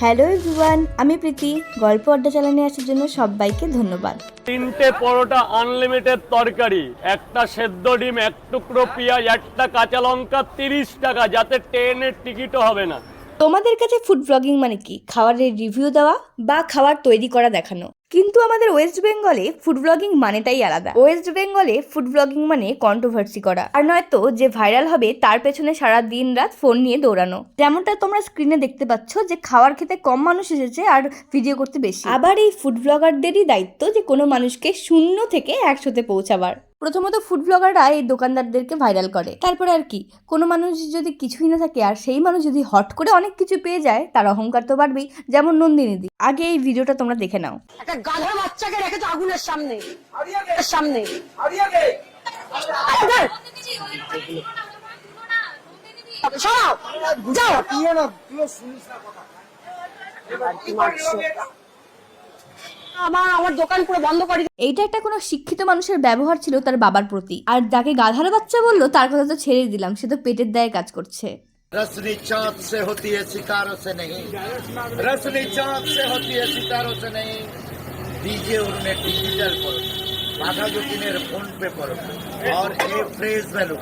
Hello everyone আমি প্রীতি। গল্প আড্ডা চালানে আসার জন্য সবাইকে ধন্যবাদ। তিনটে পরোটা আনলিমিটেড তরকারি একটা সেদ্ধ ডিম এক টুকরো পেঁয়াজ একটা কাঁচা লঙ্কা তিরিশ টাকা যাতে ট্রেনের টিকিটও হবে না। তোমাদের কাছে ফুড ব্লগিং মানে কি? খাবারের রিভিউ দেওয়া বা খাবার তৈরি করা দেখানো? কিন্তু আমাদের ওয়েস্ট বেঙ্গলে ফুড ব্লগিং মানেটাই আলাদা। ওয়েস্ট বেঙ্গলে ফুড ব্লগিং মানে কন্ট্রোভার্সি করা। আর নয়তো যে ভাইরাল হবে, তার পেছনে সারা দিন রাত ফোন নিয়ে দৌড়ানো। যেমনটা তোমরা স্ক্রিনে দেখতে পাচ্ছ যে খাওয়ার খেতে কম মানুষ এসেছে আর ভিডিও করতে বেশি। আবার এই ফুড ব্লগারদেরই দায়িত্ব যে কোনো মানুষকে শূন্য থেকে একশোতে পৌঁছাবার। প্রথমত ফুড ব্লগাররা এই দোকানদারদেরকে ভাইরাল করে। তারপরে আর কি কোনো মানুষ যদি কিছুই না থাকে আর সেই মানুষ যদি হট করে অনেক কিছু পেয়ে যায় তার অহংকার তো বাড়বেই যেমন নন্দিনীদি। আগে এই ভিডিওটা তোমরা দেখে নাও। একটা গাধা বাচ্চাকে রেখেছো আগুনের সামনে। সামনে। আরে যাও। আমার আমার দোকান পুরো বন্ধ করে এইটা একটা কোনো শিক্ষিত মানুষের ব্যবহার ছিল তার বাবার প্রতি আর যাকে গাধার বাচ্চা বললো তার কথা তো ছেড়ে দিলাম সে তো পেটের দায়ে কাজ করছে रसनी चाँद से होती है सितारों से नहीं रसनी चाँद से होती है सितारों से नहीं दीजिए उन्हें डिजिटल पर बाधा जो किन्हें फोन पे पर और ये फ्रेज वैल्यू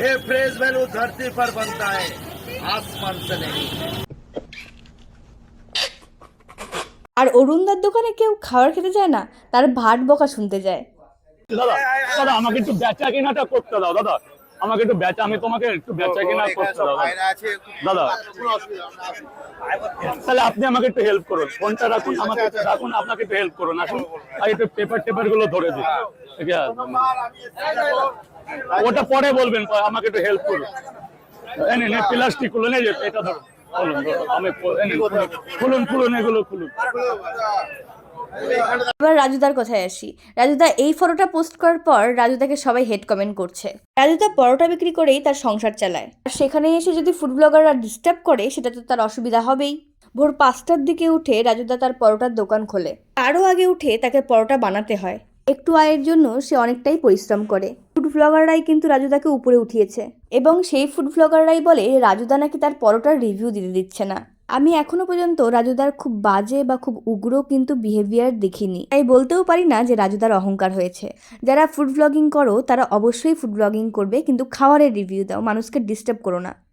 ये फ्रेज वैल्यू धरती पर बनता है आसमान से नहीं আর অরুণদার দোকানে কেউ খাবার খেতে যায় না তার ভাট বকা শুনতে যায়। দাদা দাদা আমাকে একটু বেচা কেনাটা করতে দাও দাদা। আমাকে একটু বেচা আমি তোমাকে একটু বেচা কেনা করতে দাও দাদা। তাহলে আপনি আমাকে একটু হেল্প করুন। ফোনটা রাখুন আমাকে একটু রাখুন আপনাকে একটু হেল্প করুন আসুন। আর একটু পেপার টেপারগুলো ধরে দিন। ঠিক আছে। ওটা পরে বলবেন আমাকে একটু হেল্প করুন। প্লাস্টিকগুলো যেতে এটা ধরুন। খুলুন আমি খুলুন, এবার রাজুদার কথায় আসি। রাজুদা এই ফটোটা পোস্ট করার পর রাজুদাকে সবাই হেড কমেন্ট করছে। রাজুদা পরোটা বিক্রি করেই তার সংসার চালায়। আর সেখানে এসে যদি ফুড ব্লগাররা ডিস্টার্ব করে সেটা তো তার অসুবিধা হবেই। ভোর পাঁচটার দিকে উঠে রাজুদা তার পরোটার দোকান খোলে। আরও আগে উঠে তাকে পরোটা বানাতে হয়। একটু আয়ের জন্য সে অনেকটাই পরিশ্রম করে। ফুড ব্লগাররাই কিন্তু রাজুদাকে উপরে উঠিয়েছে। এবং সেই ফুড ভ্লগাররাই বলে রাজুদা নাকি তার পরোটার রিভিউ দিতে দিচ্ছে না। আমি এখনও পর্যন্ত রাজুদার খুব বাজে বা খুব উগ্র কিন্তু বিহেভিয়ার দেখিনি। তাই বলতেও পারি না যে রাজুদার অহংকার হয়েছে। যারা ফুড ব্লগিং করো, তারা অবশ্যই ফুড ব্লগিং করবে, কিন্তু খাওয়ারের রিভিউ দাও। মানুষকে ডিস্টার্ব করো না।